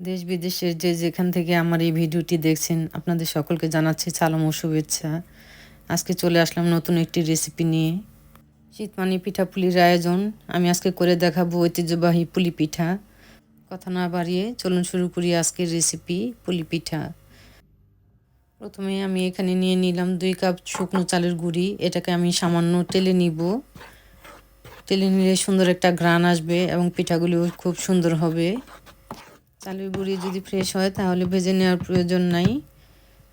দেশ বিদেশের যে যেখান থেকে আমার এই ভিডিওটি দেখছেন, আপনাদের সকলকে জানাচ্ছি সালাম ও শুভেচ্ছা। আজকে চলে আসলাম নতুন একটি রেসিপি নিয়ে। শীতমানি পিঠা পুলির আয়োজন। আমি আজকে করে দেখাবো ঐতিহ্যবাহী পুলি পিঠা। কথা না বাড়িয়ে চলুন শুরু করি আজকের রেসিপি পুলি পিঠা। প্রথমে আমি এখানে নিয়ে নিলাম দুই কাপ শুকনো চালের গুঁড়ি। এটাকে আমি সামান্য টেলে নিব। টেলে নিলে সুন্দর একটা ঘ্রাণ আসবে এবং পিঠাগুলিও খুব সুন্দর হবে। চালের গুঁড়ি যদি ফ্রেশ হয়, তাহলে ভেজে নেওয়ার প্রয়োজন নাই।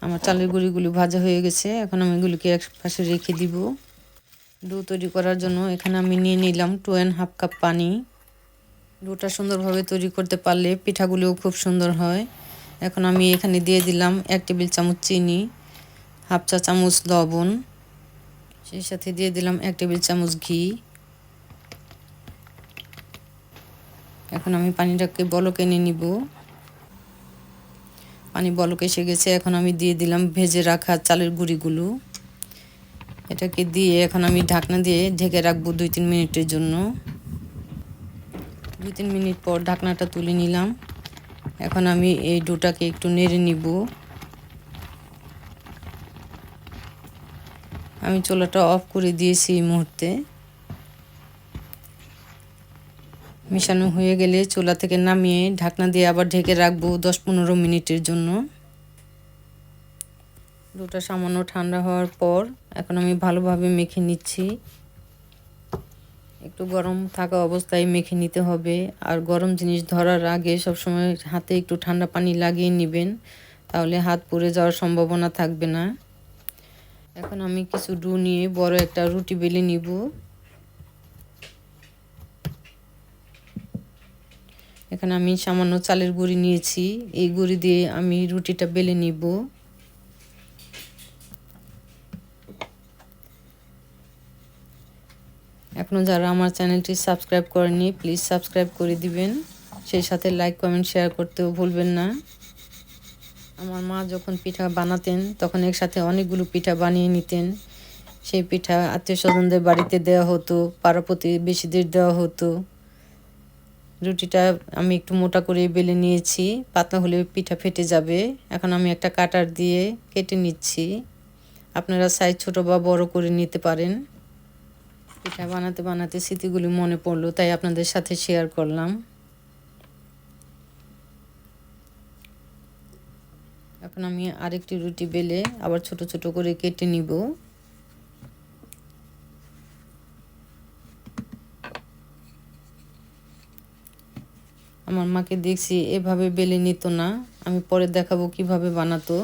আমার চালের গুঁড়িগুলি ভাজা হয়ে গেছে, এখন আমি এগুলিকে এক পাশে রেখে দিব। ডো তৈরি করার জন্য এখানে আমি নিয়ে নিলাম টু অ্যান্ড হাফ কাপ পানি। ডোটা সুন্দরভাবে তৈরি করতে পারলে পিঠাগুলিও খুব সুন্দর হয়। এখন আমি এখানে দিয়ে দিলাম এক টেবিল চামচ চিনি, হাফ চা চামচ লবণ, সেই সাথে দিয়ে দিলাম এক টেবিল চামচ ঘি। এখন আমি পানিটাকে বলক এনে নিব। পানি বলক এসে গেছে, এখন আমি দিয়ে দিলাম ভেজে রাখা চালের গুঁড়িগুলো। এটাকে দিয়ে এখন আমি ঢাকনা দিয়ে ঢেকে রাখব দুই তিন মিনিটের জন্য। দুই তিন মিনিট পর ঢাকনাটা তুলে নিলাম। এখন আমি এই ডোটাকে একটু নেড়ে নিব। আমি চোলাটা অফ করে দিয়েছি এই মুহূর্তে। মিশানো হয়ে গেলে চুলা থেকে নামিয়ে ঢাকনা দিয়ে আবার ঢেকে রাখব দশ পনেরো মিনিটের জন্য। দুটা সামান্য ঠান্ডা হওয়ার পর এখন আমি ভালোভাবে মেখে নিচ্ছি। একটু গরম থাকা অবস্থায় মেখে নিতে হবে। আর গরম জিনিস ধরার আগে সবসময় হাতে একটু ঠান্ডা পানি লাগিয়ে নেবেন, তাহলে হাত পুড়ে যাওয়ার সম্ভাবনা থাকবে না। এখন আমি কিছু ডু নিয়ে বড় একটা রুটি বেলে নিব। এখানে আমি সামান্য চালের গুঁড়ি নিয়েছি। এই গুঁড়ি দিয়ে আমি রুটিটা বেলে নিব। এখনও যারা আমার চ্যানেলটি সাবস্ক্রাইব করেনি প্লিজ সাবস্ক্রাইব করে দিবেন। সেই সাথে লাইক, কমেন্ট, শেয়ার করতেও ভুলবেন না। আমার মা যখন পিঠা বানাতেন, তখন একসাথে অনেকগুলো পিঠা বানিয়ে নিতেন। সেই পিঠা আত্মীয় স্বজনদের বাড়িতে দেওয়া হতো পাড়াপতি প্রতিবেশীদের দেওয়া হতো। রুটিটা আমি একটু মোটা করে বেলে নিয়েছি, পাতলা হলে পিঠা ফেটে যাবে। এখন আমি একটা কাটার দিয়ে কেটে নিচ্ছি। আপনারা সাইজ ছোট বা বড় করে নিতে পারেন। পিঠা বানাতে বানাতে স্মৃতিগুলি মনে পড়ল, তাই আপনাদের সাথে শেয়ার করলাম। এখন আমি আরেকটি রুটি বেলে আবার ছোট ছোট করে কেটে নিব। আমার মাকে দেখছি, এভাবে বেলে নিত না। আমি পরে দেখাবো কীভাবে বানাতো।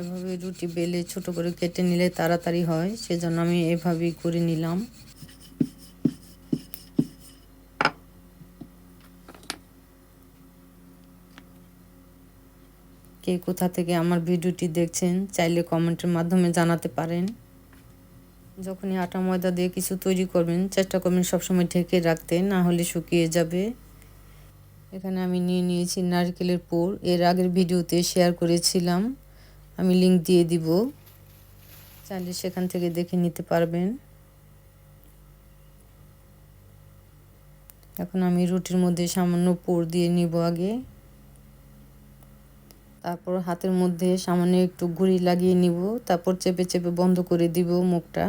এভাবে রুটি বেলে ছোট করে কেটে নিলে তাড়াতাড়ি হয়, সেজন্য আমি এভাবেই করে নিলাম। কে কোথা থেকে আমার ভিডিওটি দেখছেন, চাইলে কমেন্টের মাধ্যমে জানাতে পারেন। যখনই আটা ময়দা দিয়ে কিছু তৈরি করবেন, চেষ্টা করবেন সবসময় ঢেকে রাখতে, না হলে শুকিয়ে যাবে। এখানে আমি নিয়ে নিয়েছি নারকেলের পুর। এর আগের ভিডিওতে শেয়ার করেছিলাম। আমি লিংক দিয়ে দিব। চাইলে সেখান থেকে দেখে নিতে পারবেন। এখন আমি রুটির মধ্যে সামান্য পুর দিয়ে নিব আগে। তারপর হাতের মধ্যে সামান্য একটু ঘুড়ি লাগিয়ে নিব। তারপর চেপে চেপে বন্ধ করে দিব মুখটা।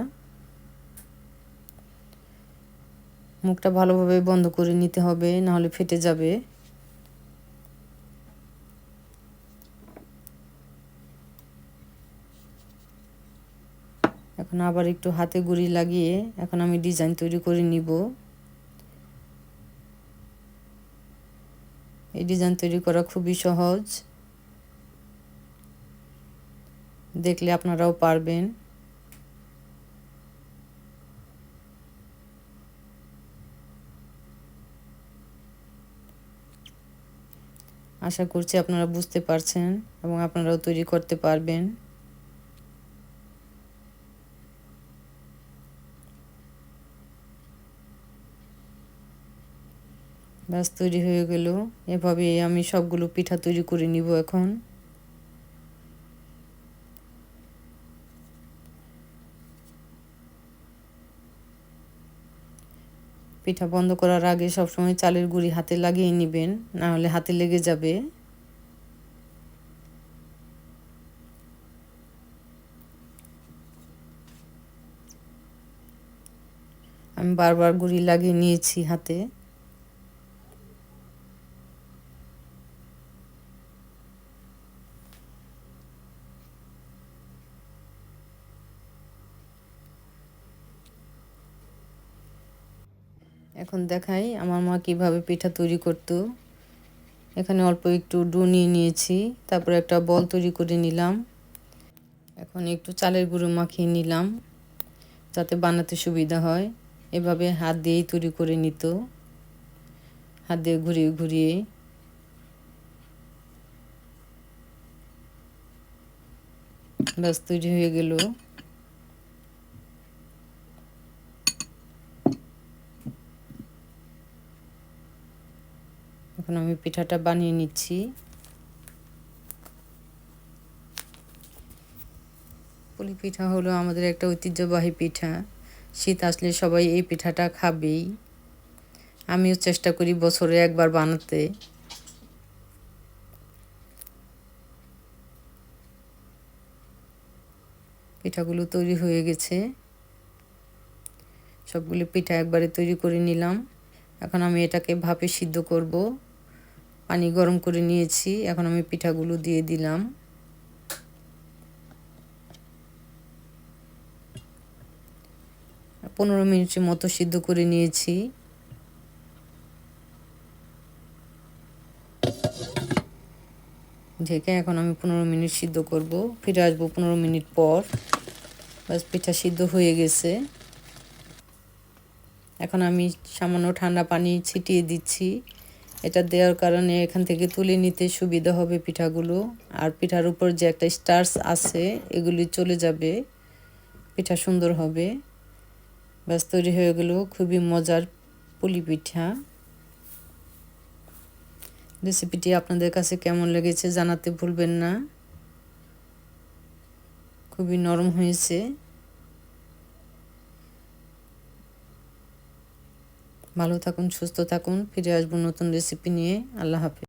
মুখটা ভালোভাবে বন্ধ করে নিতে হবে, নাহলে ফেটে যাবে। এখন আবার একটু হাতে গুড়ি লাগিয়ে এখন আমি ডিজাইন তৈরি করে নিব। এই ডিজাইন তৈরি করা খুবই সহজ। দেখলে আপনারাও পারবেন। আশা করছি আপনারা বুঝতে পারছেন এবং আপনারাও তৈরি করতে পারবেন। ব্যাস, তৈরি হয়ে গেল। এভাবে আমি সবগুলো পিঠা তৈরি করে নিব এখন। পিঠা বন্ধ করার আগে সবসময় চালের গুঁড়ি হাতে লাগিয়ে নেবেন, না হলে হাতে লেগে যাবে। আমি বারবার গুঁড়ি লাগিয়ে নিয়েছি হাতে। এখন দেখাই আমার মা কীভাবে পিঠা তৈরি করতো। এখানে অল্প একটু ডু নিয়ে নিয়েছি, তারপরে একটা বল তৈরি করে নিলাম। এখন একটু চালের গুঁড়ো মাখিয়ে নিলাম, যাতে বানাতে সুবিধা হয়। এভাবে হাত দিয়েই তৈরি করে নিত। হাত দিয়ে ঘুরিয়ে ঘুরিয়ে। ব্যাস, তৈরি হয়ে গেল। এখন আমি পিঠাটা বানিয়ে নিচ্ছি। পুলি পিঠা হলো আমাদের একটা ঐতিহ্যবাহী পিঠা। শীত আসলে সবাই এই পিঠাটা খাবেই। আমিও চেষ্টা করি বছরে একবার বানাতে। পিঠাগুলো তৈরি হয়ে গেছে। সবগুলো পিঠা একবারে তৈরি করে নিলাম। এখন আমি এটাকে ভাপে সিদ্ধ করব। পানি গরম করে নিয়েছি। এখন আমি পিঠাগুলো দিয়ে দিলাম। পনেরো মিনিটের মতো সিদ্ধ করে নিয়েছি। ঢেকে এখন আমি পনেরো মিনিট সিদ্ধ করব। ফিরে আসব পনেরো মিনিট পর। বাস, পিঠা সিদ্ধ হয়ে গেছে। এখন আমি সামান্য ঠান্ডা পানি ছিটিয়ে দিচ্ছি। এটা দেওয়ার কারণে এখান থেকে তুলে নিতে সুবিধা হবে পিঠাগুলো। আর পিঠার উপর যে একটা স্টার্স আছে, এগুলি চলে যাবে। পিঠা সুন্দর হবে। ব্যাস, তৈরি হয়ে গেল খুবই মজার পুলি পিঠা। রেসিপিটি আপনাদের কাছে কেমন লেগেছে জানাতে ভুলবেন না। খুবই নরম হয়েছে। ভালো থাকুন সুস্থ থাকুন ফিরে আসব নতুন রেসিপি নিয়ে। আল্লাহ হাফিজ।